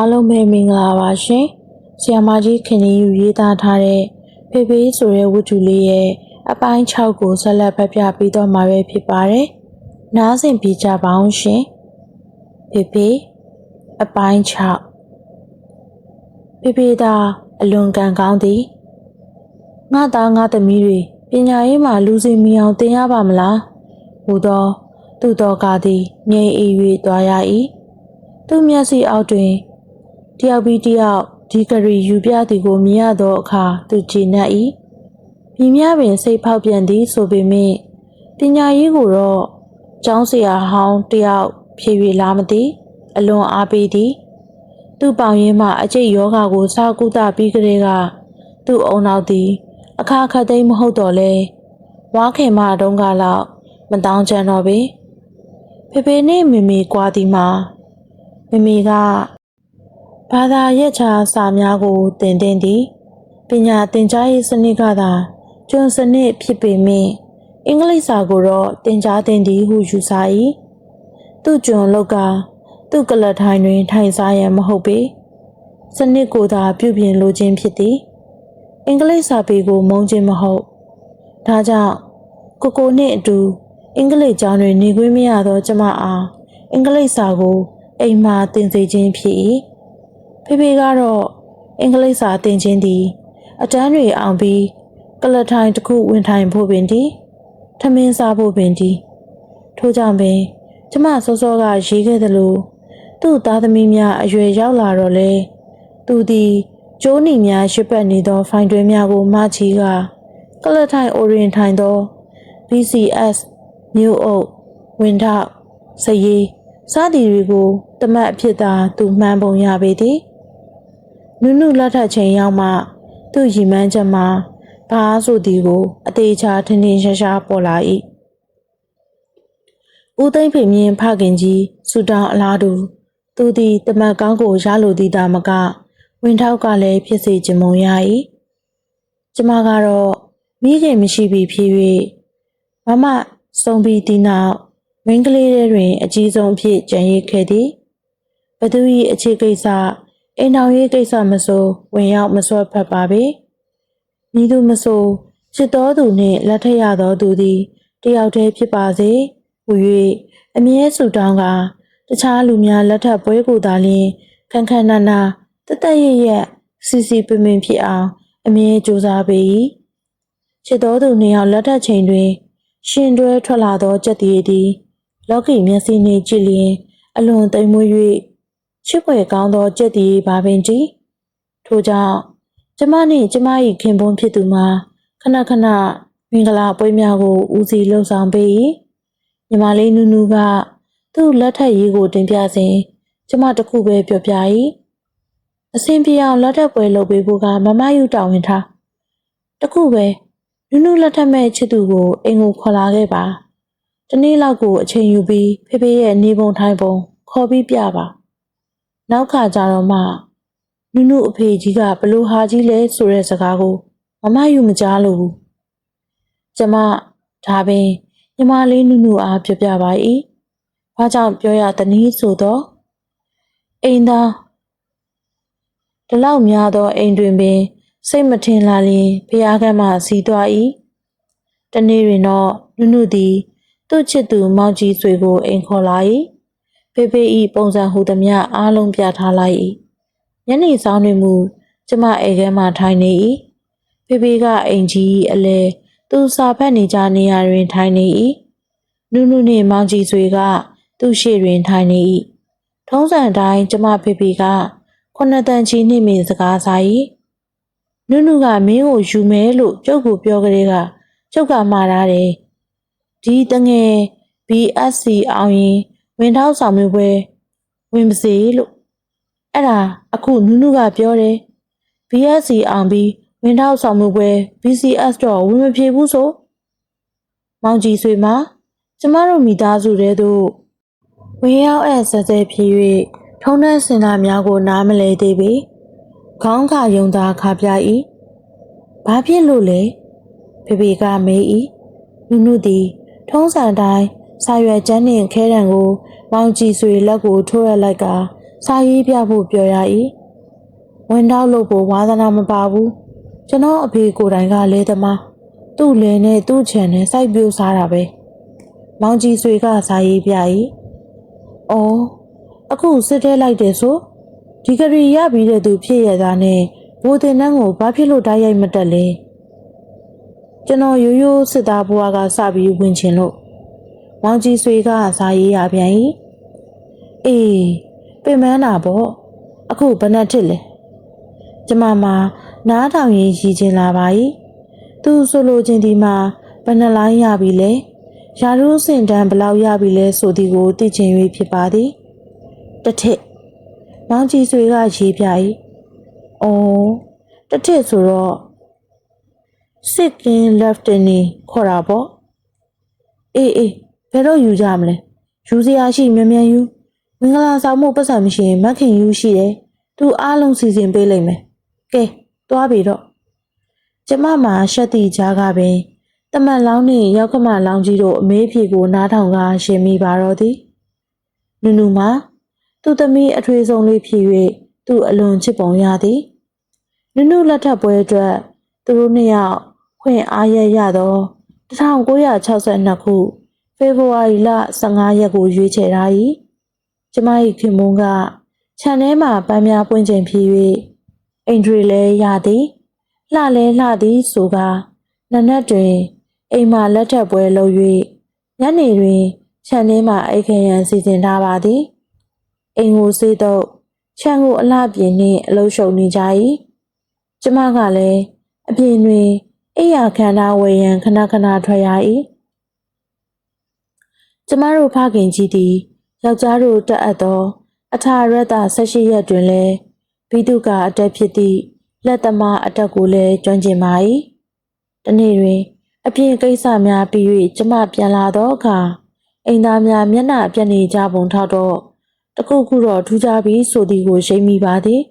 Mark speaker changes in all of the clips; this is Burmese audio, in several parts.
Speaker 1: အားလုံးပဲမင်္ဂလာပါရှင်။ဆီယမကြီးခင်ရင်ယူရေးသားထားတဲ့ဖေဖေးဆိုတဲ့ဝတ္ထုလေးရဲ့အပိုင်း6ကိုဆက်လက်ဖတ်ပြပေးတော့မှာပဲဖြစ်ပါတယ်။နားဆင်ပြကြပါအောင်ရှင်။ဖေဖေးအပိုင်း6ဖေဖေးသာအလွန်ကံကောင်းသည်။ငါသားငါသမီးတွေပညာရေးမှာလူစီမီအောင်သင်ရပါမလား။ဟူသောသူတော်ကားသည်ငြိမ်အေး၍သွားရ၏။သူ့မျက်စိအောက်တွင် တယောက်ပြီးတယောက်ဒီကရီယူပြသည်ကိုမြင်ရသောအခါသူကြည်နပ်၏မြင်များပင်စိတ်ဖောက်ပြန်သည်ဆိုပေမယ့်ပညာရေးကိုတော့ကျောင်းဆရာဟောင်းတယောက်ဖြေ၍လာမသည်အလွန်အားပေးသည်သူ့ပေါင်ရင်းမှအကျိတ်ယောဂါကိုစာကုသပြီးကလေးကသူ့အုံနောက်သည် အခါခတ်သိမ်းမဟုတ်တော့လဲဝါခင်မတုံးကလောက်မတောင်းချင်တော့ပေဖေဖေနဲ့မေမေကွာသည်မှာမေမေက ဘာသာရက်ခြားစာများကိုသင်တင်သည်ပညာသင်ကြားရေးစနစ်ကသာကျွန်းစနစ်ဖြစ်ပေမယ့်အင်္ဂလိပ်စာကိုတော့သင်ကြားသင်သည်ဟုယူဆ၏သူ့ကျွန်းလောက်ကသူ့ကလတ်ထိုင်တွင် ထိုင်စားရန်မဟုတ်ပေစနစ်ကိုသာပြုပြင်လိုခြင်းဖြစ်သည်အင်္ဂလိပ်စာပေကိုမုန်းခြင်းမဟုတ်ဒါကြောင့်ကိုကိုနှင့်အတူအင်္ဂလိပ်ကျောင်းတွင်နေခွင့်မရသောကျမအားအင်္ဂလိပ်စာကိုအိမ်မှာသင်စေခြင်းဖြစ်၏ ဖေဖေကတော့အင်္ဂလိပ်စာသင်ခြင်းသည် အတန်းတွေအောင်ပြီးကလထိုင်တစ်ခုဝင်ထိုင်ဖို့ပင်ဒီထမင်းစားဖို့ပင်ဒီထို့ကြောင့်ပင်ကျမစောစောကရေးခဲ့သလိုသူ့သားသမီးများအရွယ်ရောက်လာတော့လေသူသည်ကျိုးနီများရှစ်ပတ်နေသော ဖိုင်တွဲများကိုမချီကကလထိုင်အိုရင်ထိုင်သော BCS မြို့အုပ်ဝင်ထောက်စရီစသည်တွေကိုတမတ်အဖြစ်သာသူမှန်းပုံရပေသည် နုနုလက်ထပ်ချိန်ရောက်မှသူ့ရီမန်းချက်မှာဘာဆိုသည်ကို အသေးချာထင်းထင်းရှားရှားပေါ်လာ၏ဦးသိမ့်ဖေမြင့်ဖခင်ကြီးစူတောင်းအလားတူသူသည်တမတ်ကောင်းကိုရလိုသည်သာမကဝင်ထောက်ကလည်းဖြစ်စေခြင်းမုံရ၏ကျမကတော့မိခင်မရှိပြီဖြစ်၍မမဆုံးပြီးဒီနောက်မင်းကလေးတွေတွင် အကြီးဆုံးအဖြစ်ကြံရစ်ခဲ့သည်ဘသူ၏အခြေကိစ္စ အိမ်တော်ရေးကိစ္စမဆိုဝင်ရောက်မစွက်ဖက်ပါပေမိသူမဆိုချစ်တော်သူနှင့်လက်ထက်ရသောသူသည်တယောက်တည်းဖြစ်ပါစေဟူ၍အမြဲဆူတောင်းကတခြားလူများလက်ထပ်ပွဲကိုသာလျှင်ခန်းခန်းနာနာတသက်ရရက်စီစီပင်ပင်ဖြစ်အောင်အမြဲကြိုးစားပေ၏ချစ်တော်သူနှစ်ယောက်လက်ထပ်ချိန်တွင် ရှင်တွဲထွက်လာသောကြက်တီသည် လောကီမျက်စိနှင့်ကြည့်လျင်အလွန်သိမ်မွေ့၍ ချစ်ဖွယ်ကောင်းသောကြက်တီပါပင်ကြီးထို့ကြောင့်ကျမနှင့်ကျမ၏ခင်ပွန်းဖြစ်သူမှာခဏခဏမင်္ဂလာပွဲများကိုဦးစီးလှုပ်ဆောင်ပေး၏ညီမလေးနူးနူးကသူ့လက်ထက်ရေးကိုတင်ပြစဉ်ကျမတခုပဲပြောပြ၏အဆင်ပြေအောင်လက်ထက်ပွဲလုပ်ပေးဖို့ကမမယူတောင်းဝင်ထားတခုပဲနူးနူးလက်ထက်မဲ့ချစ်သူကိုအိမ်ကိုခေါ်လာခဲ့ပါတနေ့လောက်ကိုအချိန်ယူပြီးဖေဖေရဲ့နေပုံထိုင်ပုံခေါ်ပြီးပြပါ နောက်ခါကျတော့မှနုနုအဖေကြီးကဘလို့ဟာကြီးလဲဆိုတဲ့စကားကိုမမယူမကြားလို့ဘူးကျမဒါပင်ညီမလေးနုနုအားပြောပြပါ၏ဘာကြောင့်ပြောရသနည်းဆိုတော့အိမ်သားဒီလောက်များသောအိမ်တွင်ပင် စိတ်မထင်လာလျင်ဖျားကမှစီးသွား၏တနေ့တွင်တော့နုနုသည် သူ့ချစ်သူမောင်ကြီးဆွေကိုအိမ်ခေါ်လာ၏ ဖေဖေ၏ပုံစံဟူသည်မြအားလုံးပြထားလိုက်၏ညနေဆောင်တွင်မူကျမအိမ်ထဲမှထိုင်နေ၏ဖေဖေကအိမ်ကြီးအလဲသူစာဖတ်နေကြနေရာတွင်ထိုင်နေ၏နုနုနှင့်မောင်ကြီးဆွေက သူ့ရှေ့တွင်ထိုင်နေ၏ထုံးစံတိုင်းကျမဖေဖေကခုနှစ်တန်ချီနှင့်မင်းစကားစာ၏နုနုကမင်းကိုယူမယ်လို့ကျုပ်ကိုပြောကြတဲ့ကကျုပ်ကမှားရတယ်ဒီတငယ် BSC အောင်ရင် ဝင်ထောက်ဆောင်မျိုးပွဲဝင်ပါစေလို့အဲ့ဒါအခုနုနုကပြောတယ် BSC အောင်ပြီးဝင်ထောက်ဆောင်မျိုးပွဲ BCS တော့ဝင်မဖြေဘူးဆိုမောင်ကြီးဆွေမကျမတို့မိသားစုတဲ့သို့ဝင်ရောက်အပ်ဆက်ဆက်ဖြစ်၍ထုံးတန်းစင်လာများကိုနားမလဲသေးပေခေါင်းခါယုံသားခါပြ၏ဘာဖြစ်လို့လဲဖေဖေကမေး၏နုနုသည် ထုံးစံတိုင်းစာရွက်ကျန်းနှင့်ခဲတံကို မောင်ကြည်ဆွေလက်ကိုထိုးရလိုက်ကစာရေးပြဖို့ပြောရ၏ဝင်တော့လို့ဖို့ဝါသနာမပါဘူးကျွန်တော်အဖေကိုယ်တိုင်ကလဲသမားသူ့လဲနဲ့သူ့ခြံနဲ့စိုက်ပျိုးစားတာပဲမောင်ကြီးဆွေကစာရေးပြ၏အော်အခုစစ်တဲလိုက်တယ်ဆိုဒီကရီရပြီးတဲ့သူဖြစ်ရတာနဲ့ဘိုးတင်နှန်းကိုဘာဖြစ်လို့တိုက်ရိုက်မတက်လဲကျွန်တော်ရိုးရိုးစစ်သားဘွားကစပြီးဝင်ချင်လို့ မောင်ကြီးဆွေကစာရေးရပြန်၏အေးပင်မန်းတာပေါ့အခုဘယ်နဲ့ထစ်လဲကျမမှာနားထောင်ရင်ရည်ချင်လာပါ၏သူဆိုလိုချင်ဒီမှာဘယ်နှလိုင်းရပြီလဲရာထူးစင်တန်းဘယ်လောက်ရပြီလဲဆိုသည်ကိုသိချင်၍ဖြစ်ပါသည်တစ်ထစ်မောင်ကြီးဆွေကရေးပြ၏အော်တစ်ထစ်ဆိုတော့စစ်ကင်း lieutenant ခေါ်တာပေါ့အေးအေး ဘယ်တော့ယူကြမလဲယူစရာရှိမြန်မြန်ယူမင်္ဂလာဆောင်မှုပတ်စံမရှိရင်မက်ခင်ယူရှိတယ်သူအားလုံးစီစဉ်ပေးလိမ့်မယ်ကဲသွားပြီတော့ကျမမှာရှက်တီကြားကပင်တမန်လောင်းနှင့်ရောက်ခမလောင်းကြီးတို့အမေးဖြေကိုနားထောင်ကရှင်မိပါတော့သည်နုနုမှာသူ့သမီးအထွေဆုံးလေးဖြစ်၍သူ့အလွန်ချစ်ပုံရသည်နုနုလက်ထပ်ပွဲအတွက်သူတို့နှစ်ယောက်ခွင့်အားရရသော1962ခု ဖေဖော်ဝါရီလ15ရက်ကိုရွေးချယ်ထား၏ကျမ၏ခင်မုန်းကခြံထဲမှပန်းများပွင့်ချိန်ဖြစ်၍အိမ်ထရီလဲရသည်လှလဲလှသည်ဆိုကနနက်တွင် အိမ်မှလက်ထပ်ပွဲလုပ်၍ညနေတွင်ခြံထဲမှအိတ်ခရန်စီစဉ်ထားပါသည်အိမ်ကိုစေးတော့ခြံကိုအလှပြင်းနှင့်အလုံးရှုံနေကြ၏ကျမကလည်းအပြင်တွင်အိယာခန္ဓာဝေယံခဏခဏထွက်ရ၏ ကျမတို့ဖခင်ကြီးသည်ယောက်ျားတို့တက်အပ်သော အထာရတ18ရက်တွင်လည်းဘိတုကအတက်ဖြစ်သည့်လက်သမားအတက်ကိုလည်းကျွမ်းကျင်ပါ၏တနေ့တွင် အပြင်ကိစ္စများပြီး၍ကျမပြန်လာသောအခါအိမ်သားများမျက်နှာပြက်နေကြပုံထောက်တော့တခုခုတော့ထူးခြားပြီးဆိုသည်ကိုရှိမိပါသည်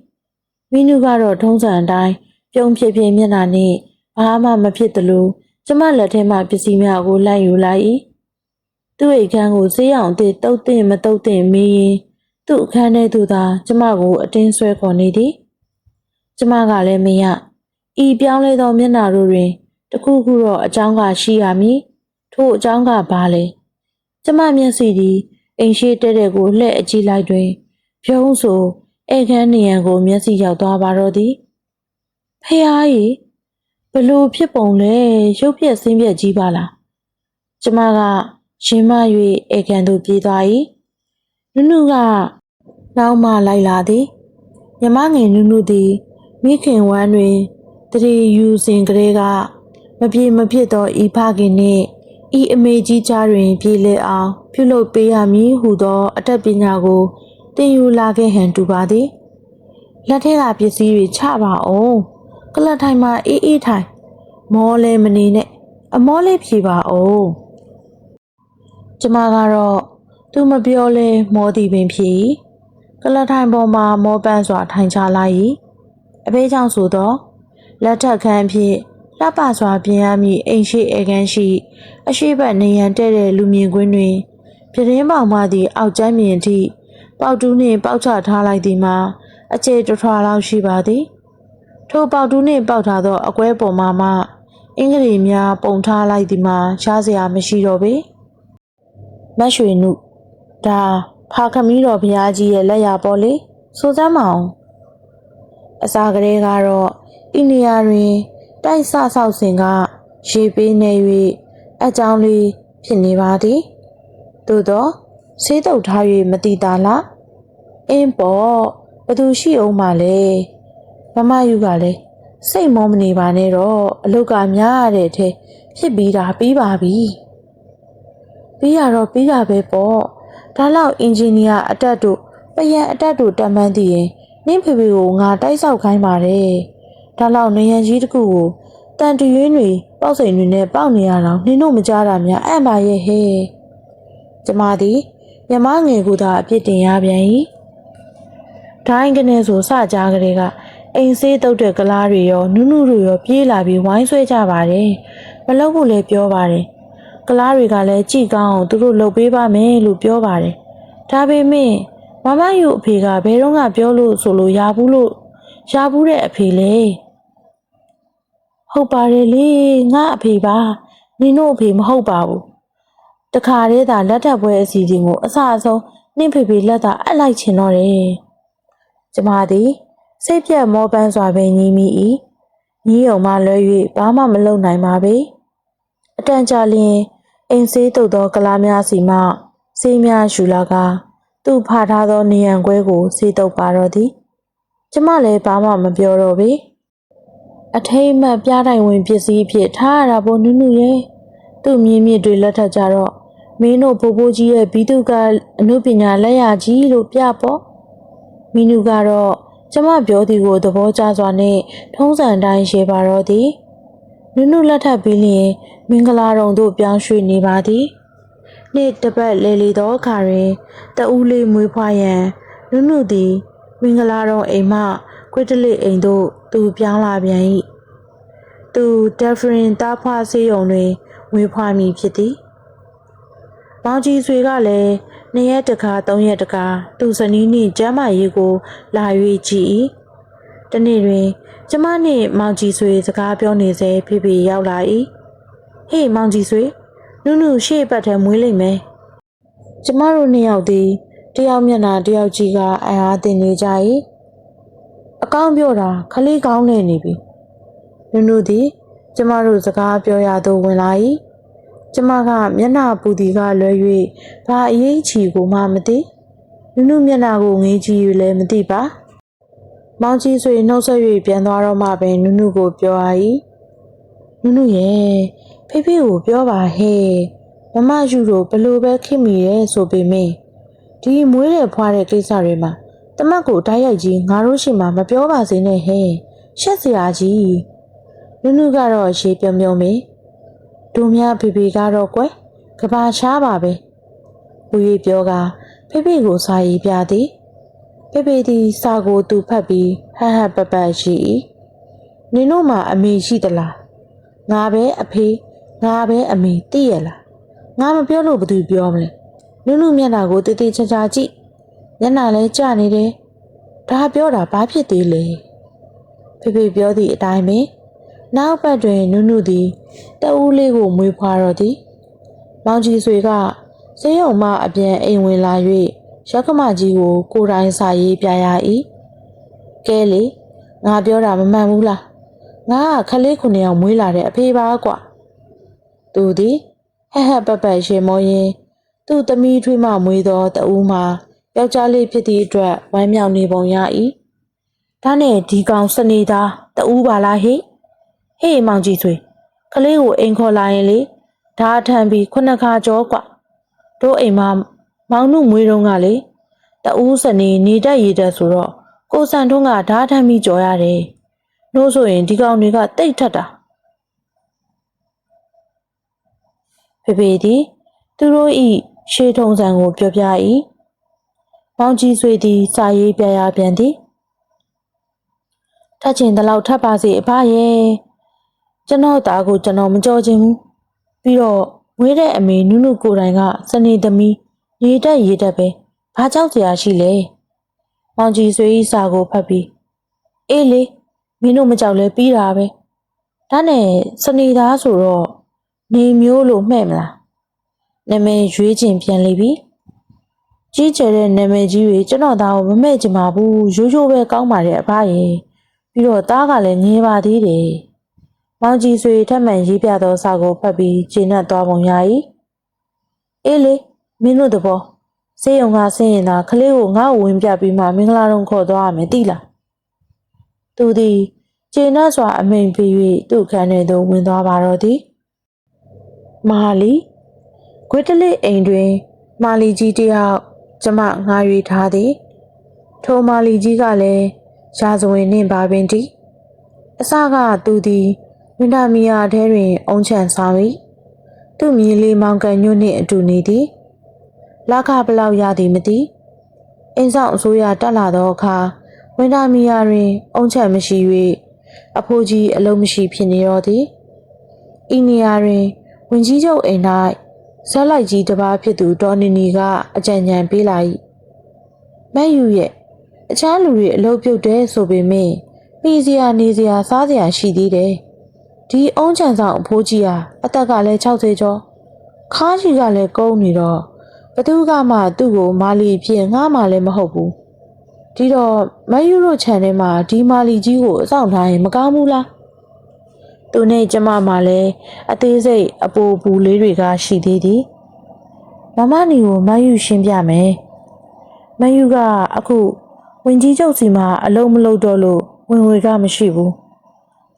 Speaker 1: မိနုကတော့ထုံးစံအတိုင်းပြုံးဖြစ်ဖြစ်မျက်နှာနှင့်ဘာမှမဖြစ်သလိုကျမလက်ထဲမှပစ္စည်းများကိုလိုက်ယူလိုက်၏ သူ့အိတ်ခမ်းကိုဈေးအောင်တစ်တုတ်တင်မတုတ်တင်မေးရင်သူ့အခန်းထဲသို့သာကျမကိုအတင်းဆွဲခေါ်နေသည်ကျမကလည်းမရဤပြောင်းလဲသောမျက်နှာတို့တွင်တခုခုတော့အကြောင်းကရှိရမည်ထို့အကြောင်းကဘာလဲကျမမျက်စိသည်အိမ်ရှိတဲ့တဲ့ကိုလှည့်အကြည့်လိုက်တွင်ဖြုံးဆိုဧခန်းနေရန်ကို မျက်စိရောက်သွားပါတော့သည်ဖះကြီးဘလို့ဖြစ်ပုံလဲရုပ်ပြက်ဆင်းပြက်ကြီးပါလားကျမက ရင်မ၍ဧကန်သို့ပြေးသွား၏နုနုကနောက်မှလိုက်လာသည်မြမငယ်နုနုသည်မိခင်ဝမ်းတွင်တရေယူစဉ်ကလေးကမပြေမဖြစ်သောဤဖခင်နှင့်ဤအမေကြီးကြားတွင် ပြေးလဲအောင် ပြုလုပ်ပေးရမည်ဟုသော အတတ်ပညာကိုတင်ယူလာခဲ့ဟန်တူပါသည်လက်ထက်ကပစ္စည်းတွေချပါအောင်ကလတ်ထိုင်မှာအေးအေးထိုင်မောလဲမနေနဲ့အမောလေးဖြေပါအောင် ကျမကတော့သူမပြောလဲမောသည်ပင်ဖြေကလတ်ထိုင်ပေါ်မှာမောပန်းစွာထိုင်ချလိုက်၏အဖေးကြောင့်ဆိုတော့လက်ထက်ခန်းဖြင့်လှပစွာပြင်ရမည့်အိမ်ရှိအေကန်းရှိ အရှိဘက်နေရန်တဲ့တဲ့လူမြင်ကွင်းတွင်ပြတင်းပေါင်မှသည်အောက်ကျမ်းမြင်ထိပေါက်တူးနှင့်ပေါက်ချထားလိုက်သည်မှာအခြေတထွာလောက်ရှိပါသည်ထိုပေါတူးနှင့်ပေါက်ထားသောအကွဲပေါ်မှမှအင်္ဂလိပ်များပုံထားလိုက်သည်မှာရှားစရာမရှိတော့ပေ မတ်ရွှေနုဒါဖာခမီးတော်ဘုရားကြီးရဲ့လက်ရပေါ်လေဆိုစမ်းမအောင်အစာကလေးကတော့အိနေယာတွင်တိုက်ဆဆောက်စဉ်ကရေပေးနေ၍အကြောင်းလေးဖြစ်နေပါသည်သို့တော့ဆေးတုပ်ထား၍မတိတာလားအင်းပေါ့ဘသူရှိအောင်မလဲမမယူကလည်းစိတ်မောမနေပါနဲ့တော့အလုတ်ကများရတဲ့ထဲဖြစ်ပြီးတာပြီးပါပြီ ပြီးရတော့ပြီးတာပဲပေါ့ဒါလောက်အင်ဂျင်နီယာအတက်တို့ပယံအတက်တို့တမ်းမှန်းသိရင်နင့်ဖေဖေကိုငါတိုက်ဆောက်ခိုင်းပါတယ်ဒါလောက်နေရန်ကြီးတစ်ခုကိုတန်တရွင်းတွေပေါက်စိန်တွေနဲ့ပေါက်နေရတော့နင်တို့မကြားတာများအံ့ပါရဲ့ဟဲ့ကျမသည်မြမငယ်ကိုသာအပြစ်တင်ရပြန်၏ဒိုင်းကနေဆိုစကြကလေးကအိမ်ဆေးတုတ်တဲ့ကလားတွေရောနုနုတွေရောပြေးလာပြီးဝိုင်းဆွဲကြပါတယ်မလုပ်ဘူးလည်းပြောပါတယ် ကလားတွေကလည်းကြည်ကောင်းအောင်သူတို့လှုပ်ပေးပါမယ်လို့ပြောပါတယ်ဒါပေမဲ့မမယူအဖေကဘယ်တော့ကပြောလို့ဆိုလို့ရဘူးလို့ရဘူးတဲ့အဖေလေဟုတ်ပါတယ်လေငါအဖေပါနင်တို့အဖေမဟုတ်ပါဘူးတခါတည်းသာလက်ထပ်ပွဲအစီအစဉ်ကိုအစအဆုံးနှင့်ဖေဖေလက်သာအပ်လိုက်ချင်တော့တယ်ကျမသည်စိတ်ပြတ်မောပန်းစွာပဲညီးမိ၏ညီးုံမှလွဲ၍ဘာမှမလုပ်နိုင်ပါပေအတန်ကြာလျင် အိမ်ဆေးတုတ်သော ကလားများစီမှဆေးများယူလာက သူ့ဖာထားသောနေရန်ခွဲကိုစေးတုပ်ပါတော့သည်ကျမလည်းဘာမှမပြောတော့ပေအထိတ်အမှတ်ပြတိုင်းဝင်ပစ္စည်းအဖြစ်ထားရတာပေါ့နုနုရဲ့သူ့မြင်းမြစ်တွေလက်ထပ်ကြတော့မင်းတို့ဘိုးဘိုးကြီးရဲ့ဘီတုကအမှုပညာလက်ရကြီးလို့ပြပေါ့မီနူကတော့ကျမပြောသည်ကိုသဘောကျစွာနဲ့ထုံးစံတိုင်းရေးပါတော့သည် နုနုလက်ထပ်ပြီးလျင် မင်္ဂလာတုံသို့ပြောင်းရွှေ့နေပါသည်နေ့တစ်ပတ်လေလေသောအခါတွင်တဦးလေးမွေးဖွားရန်နုနုသည် မင်္ဂလာတော်အိမ်မှခွေတလိအိမ်သို့သူပြောင်းလာပြန်၏သူဒက်ဖရင်တားဖွားဆေးရုံတွင်မွေးဖွားမည်ဖြစ်သည်။မောင်ကြီးဆွေကလည်းနှစ်ရက်တခါသုံးရက်တခါသူ့ဇနီးနှင့်ကျမ်းမာရေးကို လာ၍ကြည့်၏။တနေ့တွင် ကျမနှင့်မောင်ကြီးဆွေစကားပြောနေစေဖေဖေရောက်လာ၏။ဟေးမောင်ကြီးဆွေနုနုရှေ့ဘက်ထဲမွေးလိမ့်မယ်။ကျမတို့နှစ်ယောက်သည်တယောက်မျက်နှာတယောက်ကြီးကအံ့အားသင်နေကြ၏။အကောင်းပြောတာခလေးကောင်းနေနေပြီ။နုနုသည် ကျမတို့စကားပြောရသို့ဝင်လာ၏။ကျမကမျက်နှာပူတီကလွဲ၍ဘာအရေးချီကိုမှမသိ။နုနုမျက်နှာကိုငေးကြည့်၍လည်းမသိပါ။ မောင်ကြီးဆွေနှုတ်ဆက်၍ပြန်သွားတော့မှပင်နုနုကိုပြောရ၏။နုနုရဲ့ဖေဖေကိုပြောပါဟဲ့။မမယူတို့ဘလို့ပဲခင်မိရဲဆိုပေမယ့်ဒီမွေးတဲ့ဖွားတဲ့ကိစ္စတွေမှာတမတ်ကိုတိုက်ရိုက်ကြီးငါတို့ရှိမှမပြောပါစေနဲ့ဟဲ့။ရှက်စရာကြီး။နုနုကတော့ရှေးပြုံပြုံမေ။တို့များဖေဖေကတော့ကွယ်ကဘာရှားပါပဲ။ဦးကြီးပြောကဖေဖေကိုစာရေးပြသည်။ ဖေဖေသည်စာကိုသူဖတ်ပြီးဟဟပပရှိ၏။နင်တို့မှာအမေရှိသလား။ငါပဲအဖေငါပဲအမေသိရလား။ငါမပြောလို့ဘသူပြောမလဲ။နုနုမျက်နှာကိုတေးသေးချာချာကြည့်။မျက်နှာလဲကျနေတယ်။ဒါပြောတာဘာဖြစ်သေးလဲ။ဖေဖေပြောသည့်အတိုင်းပဲနောက်ပတ်တွင်နုနုသည်တဦးလေးကိုမွေးဖွားတော့သည်။မောင်ကြီးဆွေကစေယုံမအပြန်အိမ်ဝင်လာ၍ ရောက်ကမကြီးကိုကိုယ်တိုင်စာရေးပြရ၏။ကဲလေငါပြောတာမမှန်ဘူးလား။ငါကခလေးခုနှစ်ယောက်မွေးလာတဲ့အဖေပါကွာ။သူသည်ဟဟပပရှင်မောရင်သူ့သမီးထွေးမှမွေးသောတဦးမှာယောက်ျားလေးဖြစ်သည့်အတွက်ဝမ်းမြောက်နေပုံရ၏။ဒါနဲ့ဒီကောင်စနေသားတဦးပါလားဟိ။ဟေးမောင်ကြီးဆွေကလေးကိုအိမ်ခေါ်လာရင်လေဓာထံပြီးခုနှစ်ခါကြောကွာတို့အိမ်မှာ မောင်နှုမွေးတော့ကလေတဦးစနေနေတက်ရည်တက်ဆိုတော့ကိုစံထွန်းကဓာထံပြီးကြော်ရတယ်။နှိုးဆိုရင်ဒီကောင်တွေကတိတ်ထက်တာဖေဖေသည်သူတို့ဤရှေးထုံစံကိုပြောပြ၏မောင်ကြီးဆွေသည်စာရေးပြရပြန်သည်ထက်ချင်တလောက်ထပ်ပါစေအဖရဲ့ကျွန်တော်သားကိုကျွန်တော်မကြောချင်ဘူးပြီးတော့ဝေးတဲ့အမေနုနုကိုယ်တိုင်ကစနေသမီး ရေတက်ရေတက်ပဲဘာကြောက်စရာရှိလဲမောင်ကြီးဆွေဤစာကိုဖတ်ပြီးအေးလေမင်းတို့မကြောက်လဲပြီးတာပဲဒါနဲ့စနေသားဆိုတော့နေမျိုးလို့မှဲ့မလားနာမည်ရွေးချင်ပြန်လိပြီကြီးကျယ်တဲ့နာမည်ကြီးတွေကျွန်တော်သားကိုမမဲ့ချင်ပါဘူးရိုးရိုးပဲကောင်းပါတယ်အဖရဲ့ပြီးတော့သားကလည်းငေးပါသေးတယ်မောင်ကြီးဆွေထက်မှန်ရေးပြသောစာကိုဖတ်ပြီးကျေနပ်သွားပုံရ၏အေးလေ မင်းတို့တဘောစေယုံကဆင်းရင်သာကလေးကိုငါ့ကိုဝင်ပြပြီးမှမင်္ဂလာတုံခေါ်သွားရမယ်တိလားသူသည်ကျေနပ်စွာအမိန်ပေး၍သူ့ခန်းထဲသို့ဝင်သွားပါတော့သည်မာလီဂွေတလစ်အိမ်တွင် မာလီကြီးတယောက်ကျမငှား၍ထားသည်ထိုမာလီကြီးကလည်းရာဇဝင်နှင့်ပါပင်တီအစကသူသည်ဝင်းတာမီယာထဲတွင် အုံချန်ဆောင်၏သူ့မြေလေးမောင်ကန်ညွန့်နှင့်အတူနေသည် လက်ခဘလောက်ရသည်မသိအင်းဆောင်အစိုးရတက်လာသောအခါဝင်းတာမီယာတွင် အုံချန်မရှိ၍အဖိုးကြီးအလုံးမရှိဖြစ်နေတော့သည်ဤနေရာတွင်ဝင်ကြီးချုပ်အိမ်၌ဇက်လိုက်ကြီးတစ်ပါးဖြစ်သူဒေါ်နီနီကအကြံဉာဏ်ပေးလာ၏မတ်ယူရဲ့အခြားလူတွေအလုပ်ပြုတ်တယ်ဆိုပေမဲ့ပြီးစရာနေစရာစားစရာရှိသေးတယ်ဒီအုံးချန်ဆောင်အဖိုးကြီးဟာအသက်ကလည်း60ကျော်ခါးကြီးကလည်းကုန်းနေတော့ဘ သူကမှသူ့ကိုမာလီဖြစ်ငှားမှလည်းမဟုတ်ဘူးဒီတော့မတ်ယူတို့ခြံထဲမှာဒီမာလီကြီးကိုအဆောင်ထားရင်မကောင်းဘူးလားသူနဲ့ကျမမှလည်းအသေးစိတ်အပူပူလေးတွေကရှိသေးသည်မမနီကိုမယူရှင်းပြမယ်မယူကအခုဝင်ကြီးချုပ်စီမှာအလုံးမလုံးတော့လို့ဝင်ဝေကမရှိဘူး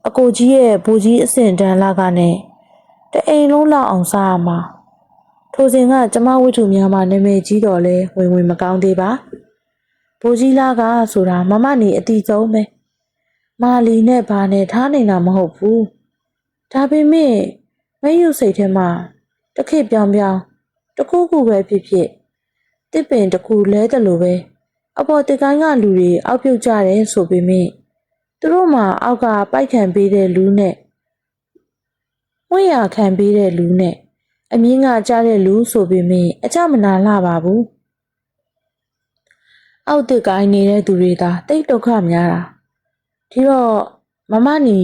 Speaker 1: အကိုကြီးရဲ့ဘူကြီးအဆင့်တန်းလာကနဲ့တအိမ်လုံးလောက်အောင်စားရမှာ ထိုစဉ်ကကျမဝိထုများမှာနာမည်ကြီးတော်လဲဝင်ဝင်မကောင်းသေးပါဘူကြီးလာကဆိုတာမမနီအတိဆုံးပဲမာလီနဲ့ဘာနဲ့ထားနေတာမဟုတ်ဘူးဒါပေမဲ့မယူစိတ်ထဲမှာတစ်ခေတ်ပြောင်းပြောင်းတစ်ခုခုပဲဖြစ်ဖြစ်တစ်ပင်တစ်ခုလဲတယ်လို့ပဲအပေါ်တစ်ကိုင်းကလူတွေအောက်ပြုတ်ကြတယ်ဆိုပေမဲ့သူတို့မှအောက်ကပိုက်ခံပေးတဲ့လူနဲ့ဝင့်ရခံပေးတဲ့လူနဲ့ အမြင့်ကကြားတဲ့လူဆိုပေမဲ့အကြမနာလှပါဘူးအောက်တစ်ကိုင်းနေတဲ့သူတွေသာတိတ်ဒုက္ခများတာဒီတော့မမနီ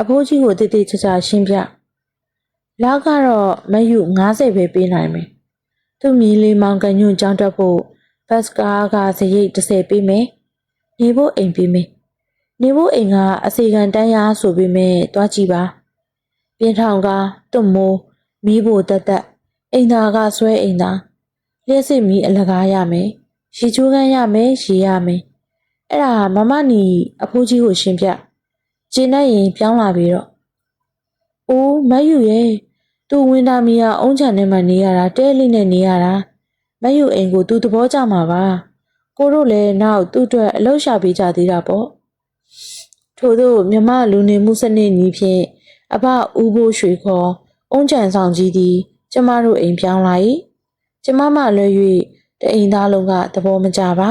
Speaker 1: အဖိုးကြီးကိုတိတိကျကျရှင်းပြလောက်ကတော့မယူ90ပဲပေးနိုင်မယ်သူ့မီးလေးမောင်ကညွန့်ကြောင်းတက်ဖို့ဘတ်စကားကစရိတ်30ပေးမယ်နေဖို့အိမ်ပေးမယ်နေဖို့အိမ်ကအစီကံတန်းရဆိုပေမဲ့တွားကြည့်ပါပြင်းထောင်ကတွတ်မိုး မီးဖို့တက်တက်အိမ်သာကဆွဲအိမ်သာလျှက်စစ်မီးအလကားရမယ်ရေချိုးခန်းရမယ်ရေရမယ်အဲ့ဒါမမနီအဖိုးကြီးကိုရှင်းပြကျင်းနဲ့ရင်ပြောင်းလာပြီးတော့။အိုးမတ်ယူရဲ့သူဝင်းသားမီယာအုံးချန်ထဲမှာနေရတာတဲလေးနဲ့နေရတာမတ်ယူအိမ်ကိုသူသဘောကျမှာပါ။ကိုတို့လည်းနောက်သူ့အတွက်အလုပ်ရှာပေးကြသေးတာပေါ့။ထို့သောမြမလူနေမှုစနစ်ကြီးဖြင့်အဘဦးဘိုးရွှေခေါ် အုံးချန်ဆောင်ကြီးသည်ကျမတို့အိမ်ပြောင်းလာ၏။ကျမမှလွှဲ၍တအိမ်သားလုံးကသဘောမကျပါ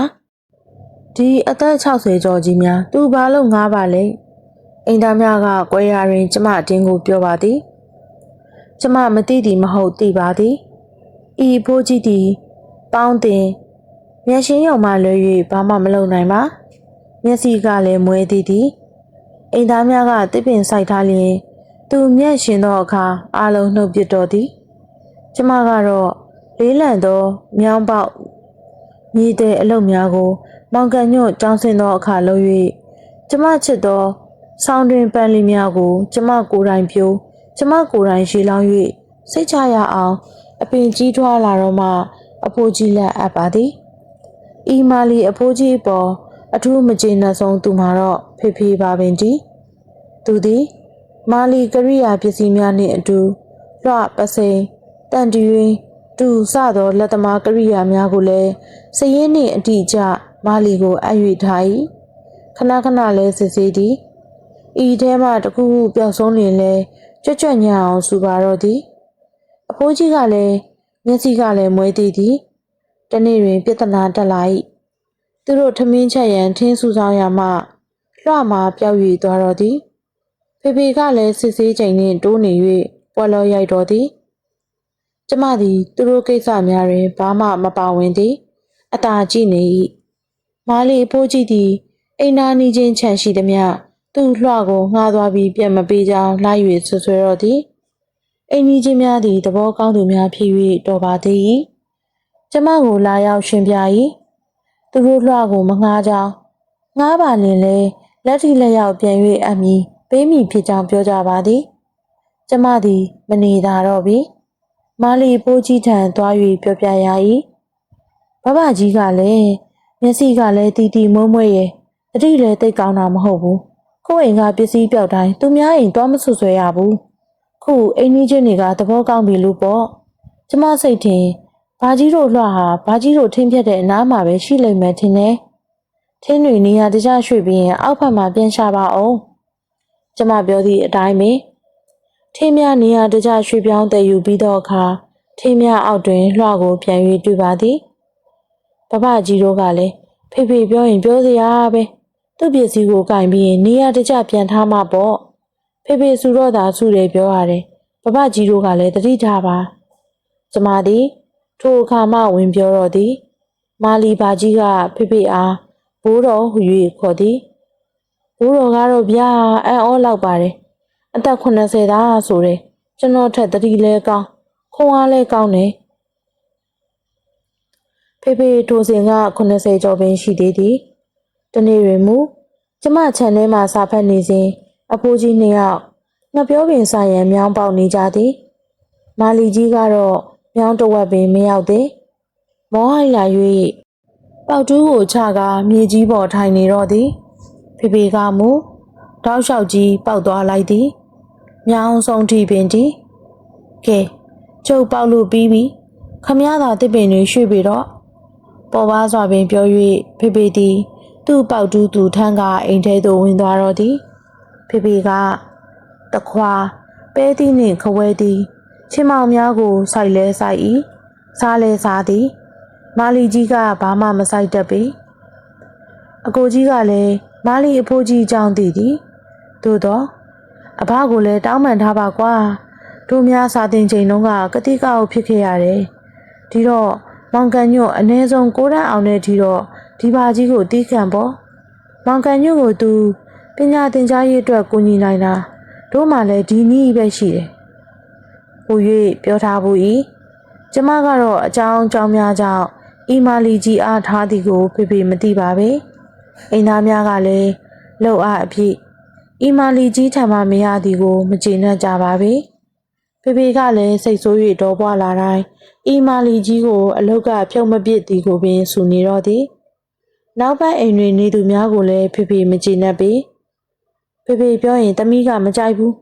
Speaker 1: ။ဒီအသက်60ကျော်ကြီးများသူဘာလို့ငားပါလဲ။အိမ်သားများကကွဲရရင်ကျမအတင်းကိုပြောပါသည်ကျမမသိသည်မဟုတ်သိပါသည်ဤဖိုးကြီးသည်ပေါင်းတင်မျက်ရှင်းရုံမှလွဲ၍ဘာမှမလုပ်နိုင်ပါမျက်စိကလည်းမွဲသည်သည်အိမ်သားများကတစ်ပင်ဆိုင်ထားလျင် သူမျက်ရှင်သောအခါအာလုံးနှုတ်ပစ်တော်သည်ကျမကတော့လေးလံသောမြောင်းပေါက်မြည်တဲ့အလုပ်များကို မောင်ကန်ညွတ်ကြောင်းစင်သောအခါလုပ်၍ကျမချစ်သောဆောင်းတွင်ပန်းလေးများကို ကျမကိုယ်တိုင်ပြိုးကျမကိုယ်တိုင်ရေလောင်း၍စိတ်ချရအောင်အပင်ကြီးထွားလာတော့မှအဖိုးကြီးလက်အပ်ပါသည်ဤမာလီအဖိုးကြီးပေါ်အထူးမကျေနပ်ဆုံးသူမှာတော့ဖေဖေပါပင်တီသူသည် မာလီကရိယာပစ္စည်းများနှင့်အတူလွှပစိန်တန်တီရင်တူစသောလက်သမားကရိယာများကိုလည်းစည်ရင်နှင့်အတိအကျမာလီကိုအပ်၍ထား၏ခဏခဏလဲစစ်ဆေးသည်ဤထဲမှတစ်ခုခုပျောက်ဆုံးလျင်လဲကြွကြွညံ့အောင်စူပါတော့သည်အဖိုးကြီးကလည်းမျက်စိကလည်းမွဲသေးသည်တနေ့တွင် ပြဿနာတက်လာ၏သူတို့ထမင်းချက်ရန်ထင်းဆူဆောင်ရမှလွှမှပျောက်၍သွားတော့သည် ဖေဖေကလည်းစစ်ဆေးချိန်နှင့်တိုးနေ၍ပွက်လောရိုက်တော်သည်ကျမသည်သူတို့ကိစ္စများတွင်ဘာမှမပါဝင်သည်အตาကြည့်နေ၏မာလီအဖိုးကြီးသည်အိမ်နာနီချင်းခြံရှိသည်မြသူ့လွှကိုငှားသွားပြီးပြန်မပေးကြောင်းလိုက်၍ဆွဆွဲတော့သည်အိမ်ကြီးချင်းများသည်သဘောကောင်းသူများဖြစ်၍တော်ပါသည်ကျမကိုလာရောက်ရှင်ပြ၏သူတို့လွှကိုမငှားကြောင်းငှားပါလင်လေလက်ထိလက်ရောက်ပြန်၍အမည် ပေးမိဖြစ်ကြောင်းပြောကြပါသည်ကျမသည် မနေသာတော့ပြီမာလီပိုးကြီးထံသွား၍ပြောပြရ၏ဘဘကြီးကလည်းမျက်စိကလည်းတီတီမွဲ့မွဲ့ရဲ့တတိလည်းတိတ်ကောင်းတာမဟုတ်ဘူးကိုယ့်အိမ်ကပစ္စည်းပြောက်တိုင်းသူများအိမ်သွားမဆွဆွဲရဘူးခုအိမ်ကြီးချင်းတွေကသဘောကောင်းပြီလို့ပေါ့ကျမစိတ်ထင်ဘာကြီးတို့လွှဟာဘာကြီးတို့ထင်းဖြတ်တဲ့အနားမှာပဲရှိလိမ့်မယ်ထင်တယ်ထင်းတွေနေရာတကျရွှေ့ပြီးရင်အောက်ဖက်မှာပြန်ရှာပါအောင် ကျမပြောသည့်အတိုင်းပဲထင်းများနေရာတကျရွှေ့ပြောင်းတည်ယူပြီးတော့အခါထင်းများအောက်တွင်လွှကိုပြန်၍တွေ့ပါသည်ဘဘကြီးတို့ကလည်းဖေဖေပြောရင်ပြောစရာပဲသူ့ပစ္စည်းကိုကင်ပြီးရင်နေရာတကျပြန်ထားမှာပေါ့ဖေဖေစုတော့သာစုတယ်ပြောရတယ်ဘဘကြီးတို့ကလည်းတတိထားပါကျမသည်ထိုအခါမှဝင်ပြောတော့သည် မာလီဘာကြီးကဖေဖေအားဘိုးတော်ဟူ၍ခေါ်သည် ဘိုးတော်ကတော့ဗျာအံ့ဩလောက်ပါတယ်အသက်80သာဆိုတယ်ကျွန်တော်ထက်တတိလဲကောင်းခွန်အားလဲကောင်းတယ်ဖေဖေထိုစဉ်က80ကျော်ပင်ရှိသေးသည်တနေ့တွင်မူကျမခြံထဲမှာစာဖတ်နေစဉ်အဖိုးကြီးနှစ်ယောက်ငပြောပင်စာရန်မြောင်းပေါက်နေကြသည်မာလီကြီးကတော့မြောင်းတဝက်ပင်မရောက်သေးမောဟိုက်လာ၍ပေါက်တူးကိုချကာမြေကြီးပေါ်ထိုင်နေတော့သည် ဖေဖေကမူတောက်လျှောက်ကြီးပေါက်သွားလိုက်သည်မြောင်းဆုံးထိပင်တီကဲကျုပ်ပေါက်လို့ပြီးပြီခမည်းသာတစ်ပင်တွေရွှေ့ပြီးတော့ပေါ်ပါစွာပင်ပြော၍ဖေဖေသည် သူ့ပေါက်တူးသူထန်းကအိမ်ထဲသို့ဝင်သွားတော့သည်ဖေဖေကတခွာပဲသီးနှင့်ခဝဲသည်ချင်းမောင်များကိုစိုက်လဲစိုက်၏စားလဲစားသည် မာလီကြီးကဘာမှမစိုက်တတ်ပေအကိုကြီးကလည်း မာလီအဖိုးကြီးအကြောင်းသိသည်သို့တော့အဘကိုလည်းတောင်းပန်ထားပါကွာတို့များစာတင်ချိန်တုန်းကကတိကောက်ဖြစ်ခဲ့ရတယ်ဒီတော့မောင်ကန်ညွတ်အ ਨੇ ဆုံးကိုရန်အောင်တဲ့ဒီတော့ဒီပါကြီးကိုတီးခံပေါ့မောင်ကန်ညွတ်ကိုသူပညာသင်ကြားရေးအတွက်ကူညီနိုင်တာတို့မှလည်းဒီနည်းပဲရှိတယ်ဟူ၍ပြောထားဘူး၏ကျမကတော့အကြောင်းအကြောင်းများကြောင့်အီမာလီကြီးအားထားသည်ကိုဖေဖေမသိပါပဲ အိမ်သားများကလည်းလှုပ်အားအဖြစ်အီမာလီကြီးထံမှမရသည်ကို မကျေနပ်ကြပါပဲဖေဖေကလည်းစိတ်ဆိုး၍ဒေါ်ပွားလာတိုင်းအီမာလီကြီးကို အလုတ်ကဖြုတ်မပစ်သည်ကိုပင်ဆူနေတော့သည်နောက်ပတ်အိမ်တွင်နေသူများကိုလည်းဖေဖေမကျေနပ်ပေဖေဖေပြောရင်တမီးကမကြိုက်ဘူး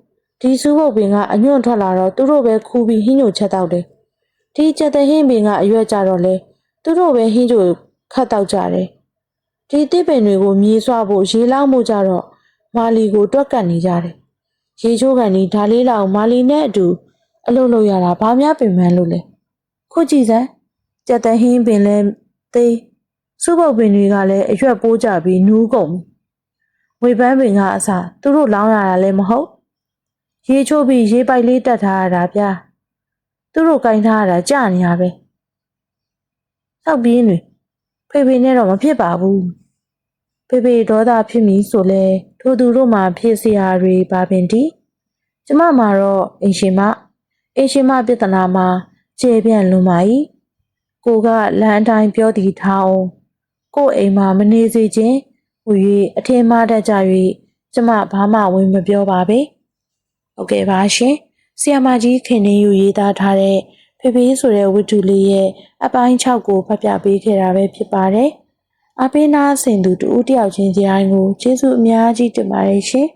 Speaker 1: ဒီစူးပုတ်ပင်ကအညွန့်ထွက်လာတော့သူတို့ပဲခူးပြီးဟင်းညိုချက်တောက်တယ်။ဒီကြက်တဲ့ဟင်းပင်ကအရွက်ကြတော့လေသူတို့ပဲဟင်းညိုခတ်တောက်ကြတယ်။ ဒီတစ်ပင်တွေကိုမြေဆွဖို့ရေလောင်းမှုကြတော့မာလီကိုတွက်ကတ်နေကြတယ်။ရေချိုးကန်ဒီဒါလေးလောက်မာလီနဲ့အတူအလုပ်လုပ်ရတာဘာများပင်ပန်းလို့လဲ။ခုကြည့်စမ်းကြက်တဲ့ဟင်းပင်လဲသေးစူးပုတ်ပင်တွေကလည်းအရွက်ပိုးကြပြီးနူးကုန်ပြီ။ဝေပန်းပင်ကအစသူတို့လောင်းရတာလည်းမဟုတ်ရေချိုးပြီးရေပိုက်လေးတက်ထားရတာဗျာသူတို့ကင်ထားရတာကြာနေရပဲဆောက်ပြင်းတွေဖေဖေနဲ့တော့မဖြစ်ပါဘူး ပေပေဒေါသဖြစ်မိဆိုလဲထိုသူတို့မှာဖြစ်စရာတွေပါပင်တည်ကျမမှာတော့အင်ရှင်မအင်ရှင်မပြဿနာမှာခြေပြန့်လွန်ပါ၏ကိုကလမ်းတိုင်းပြောသည်ထားအောင်ကို့အိမ်မှာမနေစေခြင်းဟူ၍အထင်မှားတတ်ကြ၍ကျမဘာမှဝင်မပြောပါပဲဟုတ်ကဲ့ပါရှင်ဆီယမကြီးခင်နေယူရေးသားထားတဲ့ဖေဖေးဆိုတဲ့ဝတ္ထုလေးရဲ့အပိုင်း6ကိုဖတ်ပြပေးခဲ့တာပဲဖြစ်ပါတယ်။ အပေးနာဆင်သူတူဦးတယောက်ချင်းစီတိုင်းကိုကျေးဇူးအများကြီးတင်ပါတယ်ရှင်